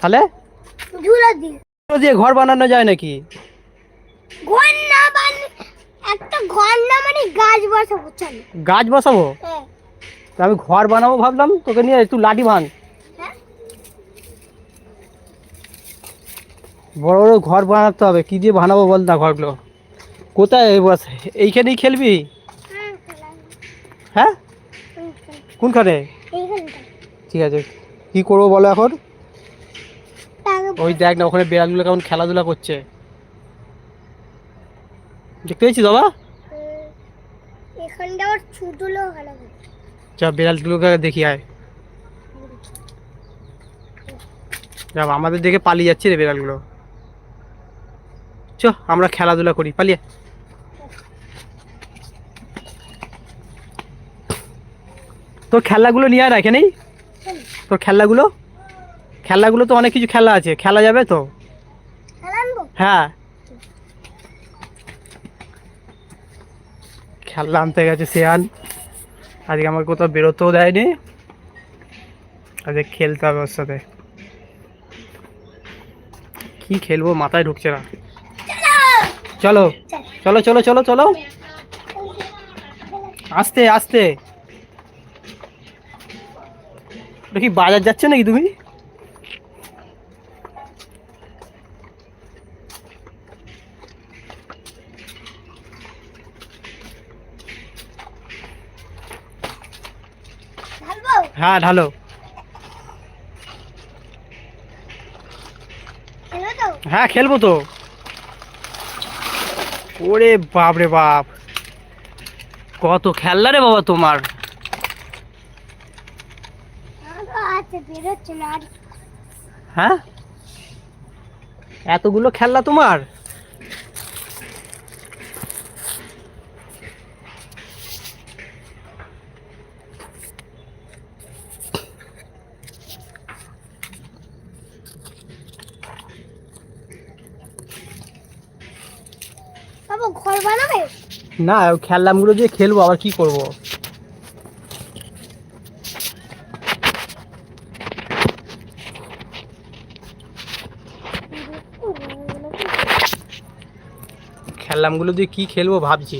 তাহলে? ঝুলো দিয়ে। এগুলো দিয়ে ঘর বানানো যায় নাকি? ঘর না বান একটা ঘর না মানে গাছ বসাবো চল। গাছ বসাবো? হ্যাঁ। তা আমি ঘর বানাবো ভাবলাম তোকে নিয়ে একটু লাঠি ভাঙ। হ্যাঁ। বড় বড় ঘর বানাতে হবে কি দিয়ে বানাবো বল না ঘরগুলো? কোথায় বস এইখানেই খেলবি? হ্যাঁ? কোনখানে? ঠিক আছে। কি করব বলো এখন? ওই দেখ না ওখানে বেড়ালগুলো কেমন খেলাধুলা করছে। দেখতে পেয়েছিস বাবা? এখানটা আবার ছুটলো ভালো করে। চ বেড়ালগুলোকে দেখি আয়। যা আমাদের দেখে পালিয়ে যাচ্ছে রে বেড়ালগুলো। চ আমরা খেলাধুলা করি পালিয়ে। তোর খেলনাগুলো নিয়ে আর এখানেই। তোর খেলনাগুলো? খেলনাগুলো তো অনেক কিছু খেলা আছে। খেলা যাবে তো? হ্যাঁ। খেলা আনতে গেছে সেয়ান আজকে আমার কোথাও বেরোতেও দেয়নি। আজকে খেলতে হবে ওর সাথে। কি খেলব? মাথায় ঢুকছে না। চলো। চলো চলো চলো চলো। আস্তে আস্তে। কি বাজার যাচ্ছে নাকি তুমি? হ্যাঁ ঢালো। হ্যাঁ খেলব তো। ওরে বাপ রে বাপ। কত খেলনা রে বাবা তোমার। না আর। হ্যাঁ? এতগুলো খেলনা তোমার? বাবা, ঘর বানাবে? না খেলনাগুলো দিয়ে খেলব আবার কি করব? খেলনাগুলো দিয়ে কি খেলব ভাবছি।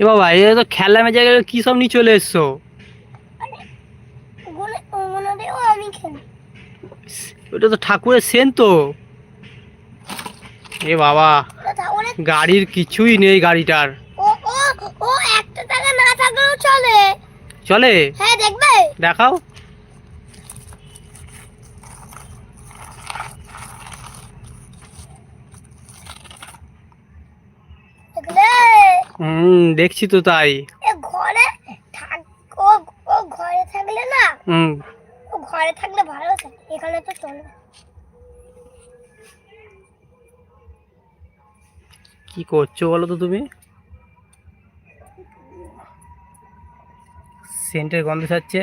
এ বাবা এ তো খেলা মেজে গেলে কি সব নিয়ে চলে এসছো? ওটা তো ঠাকুরের সেন তো। এ বাবা গাড়ির কিছুই নেই গাড়িটার। ও ও ও একটা টাকা না থাকলেও চলে। চলে? হ্যাঁ দেখবে? দেখাও। হুম দেখছি তো তাই। ঘরে থাক ও ও ঘরে থাকলে না? হুম। ও ঘরে থাকলে ভালো থাকে এখানে তো চলে না। কি করছ বলো তো তুমি? সেন্টের গন্ধ ছাড়ছে।